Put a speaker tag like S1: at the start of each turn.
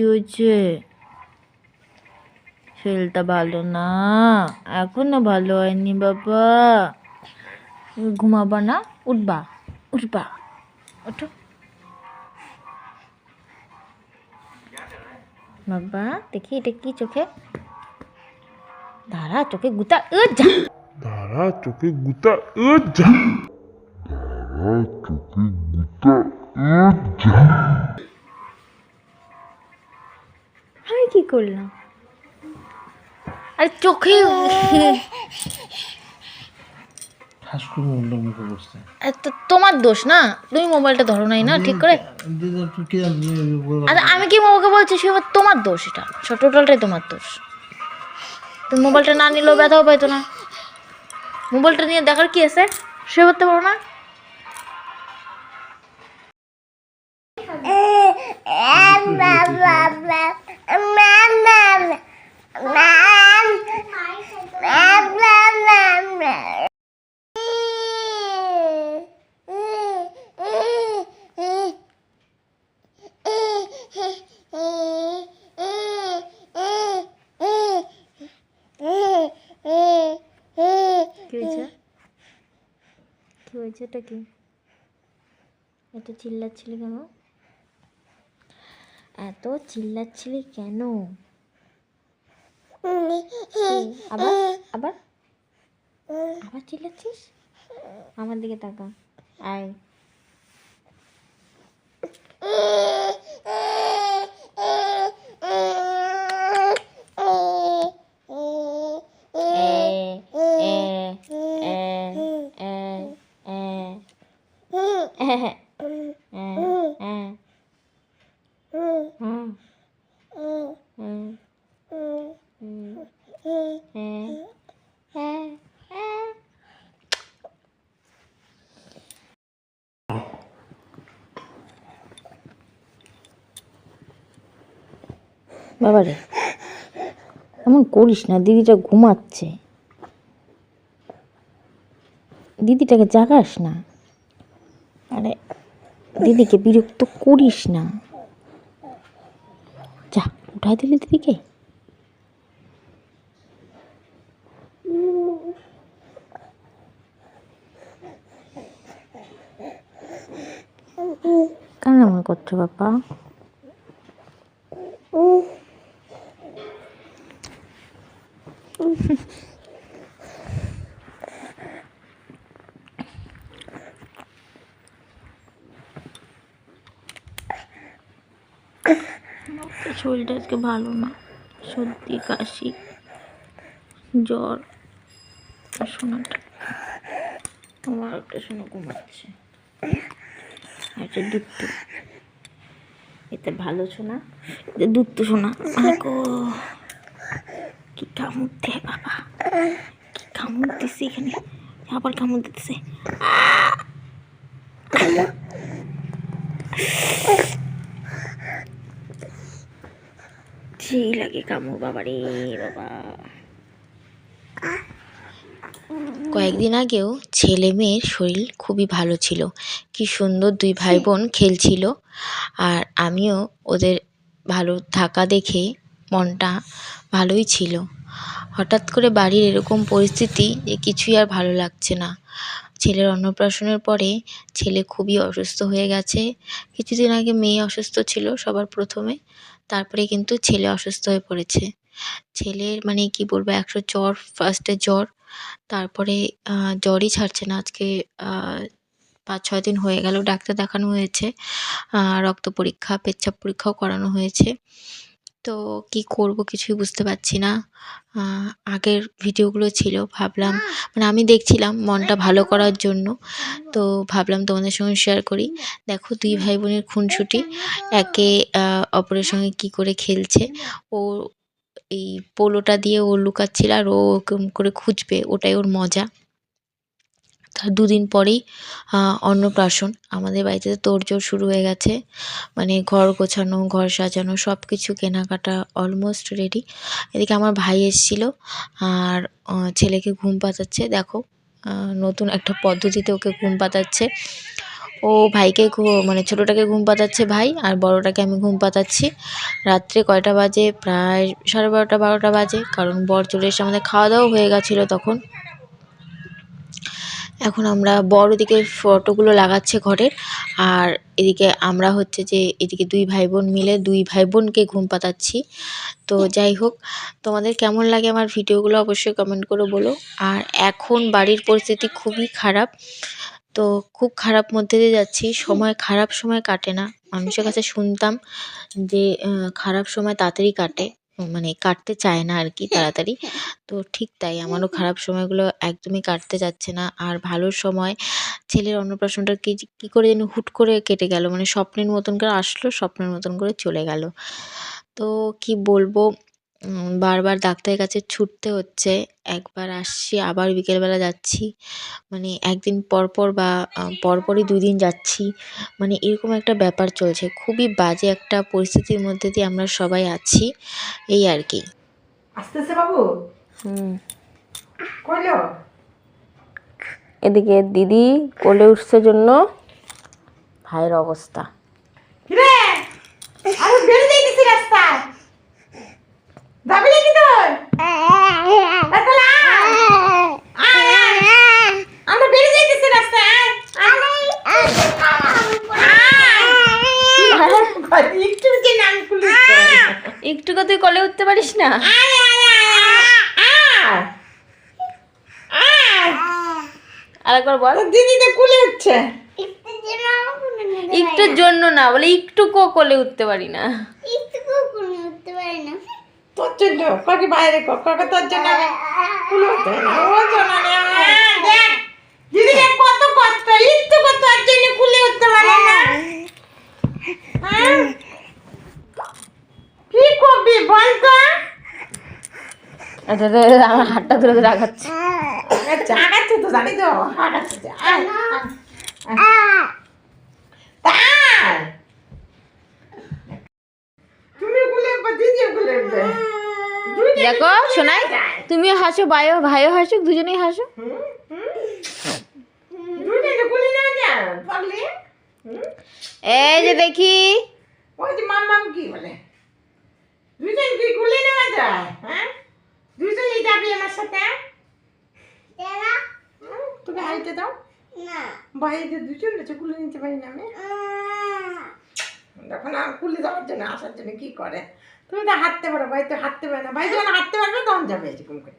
S1: কি হয়েছে শরীরটা ভালো না এখনও ভালো হয়নি বাবা। ঘুমাবা না উঠবা উঠবা ওঠো। বাবা দেখি এটা কি চোখে? দাঁড়া চোখে গুতা উ যা।
S2: ধারা চোখে গুতা ও যা। ধারা চোখে গুতা ও যা
S1: আমি কি করলাম? আরে চোখে তোমার দোষ না? তুমি মোবাইলটা ধরো নাই না ঠিক করে? আরে আমি কি মোবাইলকে বলছি সে তোমার দোষ এটা। টোটালটাই তোমার দোষ। তুমি মোবাইলটা না নিলেও ব্যথাও পাইতো না। মোবাইলটা নিয়ে দেখার কি আছে? সে করতে পারো না? কি হয়েছে? কি হয়েছে এটা কি? এত চিল্লাচ্ছিলি কেন? এত চিল্লাচ্ছিলি কেন? আবার আবার? আবার চিল্লাচ্ছিস? আমার দিকে তাকা। আয় এ, এ, এ, এ, এ। এ, এ। হুম। হুম। হুম। এ, এ, এ। বাবারে এমন করিস না দিদিটা ঘুমাচ্ছে। দিদিটাকে জাগাস না। আরে, দিদিকে বিরক্ত করিস না। যা, উঠাই দিলি দিদিকে। কেন মনে করছ বাবা? শরীরটা আজকে ভালো না। সর্দি, কাশি, জ্বর শোনাটা আমার একটা শোনা ঘুমাচ্ছে একটা দুধ এতে ভালো শোনা এতে দুধ তো শোনা আগো কি কামড় দেয় বাবা। কি কামড় দিছে এখানে। আবার কামড় দিতেছে। সেই লাগে কামড় বাবা রে বাবা। কয়েকদিন আগেও ছেলে মেয়ের শরীর খুবই ভালো ছিল। কি সুন্দর দুই ভাই বোন খেলছিল। আর আমিও ওদের ভালো থাকা দেখে মনটা ভালোই ছিল। হঠাৎ করে বাড়ির এরকম পরিস্থিতি যে কিছুই আর ভালো লাগছে না। ছেলের অন্নপ্রাশনের পরে ছেলে খুবই অসুস্থ হয়ে গেছে। কিছুদিন আগে মেয়ে অসুস্থ ছিল সবার প্রথমে, তারপরে কিন্তু ছেলে অসুস্থ হয়ে পড়েছে। ছেলের মানে কি বলব, একশো জ্বর ফার্স্টে জ্বর, তারপরে জ্বরই ছাড়ছে না। আজকে পাঁচ, ছয় দিন হয়ে গেল, ডাক্তার দেখানো হয়েছে রক্ত পরীক্ষা, পেচ্ছাপ পরীক্ষাও করানো হয়েছে। তো কি করব কিছুই বুঝতে পারছি না। আগের ভিডিওগুলো ছিল ভাবলাম মানে আমি দেখছিলাম মনটা ভালো করার জন্য। তো ভাবলাম তোমাদের সঙ্গে শেয়ার করি। দেখো দুই ভাই বোনের খুনসুটি একে অপরের সঙ্গে কি করে খেলছে ও এই পোলোটা দিয়ে ও লুকাচ্ছিল আর ও করে খুঁজবে ওটাই ওর মজা। তার দুদিন পরেই অন্নপ্রাশন। আমাদের বাড়িতে তো তোড়জোড় শুরু হয়ে গেছে। মানে ঘর গোছানো, ঘর সাজানো সব কিছু কেনাকাটা অলমোস্ট রেডি এদিকে আমার ভাই এসেছিল, আর ছেলেকে ঘুম পাতাচ্ছে। দেখো নতুন একটা পদ্ধতিতে ওকে ঘুম পাতাচ্ছে। ও ভাইকে মানে ছোটোটাকে ঘুম পাতাচ্ছে ভাই, আর বড়টাকে আমি ঘুম পাতাচ্ছি। রাত্রে কয়টা বাজে? প্রায় সাড়ে বারোটা বারোটা বাজে। কারণ বর চলে এসে আমাদের খাওয়া দাওয়া হয়ে গেছিল তখন। এখন আমরা বড় ওদিকে ফটোগুলো লাগাচ্ছে ঘরের, আর এদিকে আমরা হচ্ছে যে এদিকে দুই ভাই বোন মিলে দুই ভাই বোনকে ঘুম পাতাচ্ছি। তো যাই হোক, তোমাদের কেমন লাগে আমার ভিডিওগুলো অবশ্যই কমেন্ট করে বলো। আর এখন বাড়ির পরিস্থিতি খুবই খারাপ, তো খুব খারাপ মধ্যে দিয়ে যাচ্ছি। সময় খারাপ সময় কাটে না। মানুষের কাছে শুনতাম যে খারাপ সময় তাড়াতাড়ি কাটে। মানে কাটতে চায় না আর কি তাড়াতাড়ি। তো ঠিক তাই আমারও খারাপ সময়গুলো একদমই কাটতে যাচ্ছে না। আর ভালো সময় ছেলের অন্নপ্রাশনটা কি কী করে যেন হুট করে কেটে গেল। মানে স্বপ্নের মতন করে আসলো স্বপ্নের মতন করে চলে গেল। তো কি বলব? বারবার ডাক্তারের কাছে ছুটতে হচ্ছে। একবার আসছি আবার বিকেলবেলা যাচ্ছি। মানে একদিন পর পর বা পরপরই দুই দিন যাচ্ছি। মানে এরকম একটা ব্যাপার চলছে। খুবই বাজে একটা পরিস্থিতির মধ্যে দিয়ে আমরা সবাই আছি। এই আর কি।
S3: আসতেছে বাবু।
S1: হুম। এদিকে দিদি কোলে উঠছে জন্য। ভাইয়ের অবস্থা
S3: কিরে আরে বেরিয়ে যাইতেছি রাস্তায় যাবি নাকি তোর এ তাহলে আয়। আয়, আয়। আমরা বেরিয়ে যাইতেছি রাস্তায় আয়, আয়। আয়। একটু যে নাম খুলিস
S1: একটু তুই কোলে উঠতে পারিস না? আরেকবার বল।
S3: তোর দিদি তো কুলে উঠছে।
S1: একটুর জন্য না বলে একটু কো কোলে উঠতে পারি না।
S3: তোর জন্য? কাকে বাইরে কর? কাকে তোর জন্য? আমি কুলে উঠতে না। ও জন্য দেখ দিদিকে কত কষ্ট একটু কত তোর জন্য কুলে উঠতে পারে না। হ্যাঁ? কি করবি বল তো?
S1: আমার হাতটা ধরে ধরে
S3: আচ্ছা। আগাচ্ছে তো জানি তো। আগাচ্ছে তুমি
S1: দেখো শোনাই তুমিও হাসো ভাইও ভাইও হাসো দুজনেই হাসো।
S3: না
S1: এই যে দেখি।
S3: ওই যে মাম্মাম কি বলে? দুইজন কি কুলে নেওয়া যায় হ্যাঁ? দুইজনই যাবি আমার সাথে? তোকে হাইতে দাও? বাইরে দুজন রয়েছে কুলে নিতে পারি না আমি। দেখো না কুলে যাওয়ার জন্য আসার জন্য কি করে? তুমি তো হাঁটতে পারো ভাই তো হাঁটতে পারে না। ভাই যখন হাঁটতে পারবে তখন যাবে এরকম করে।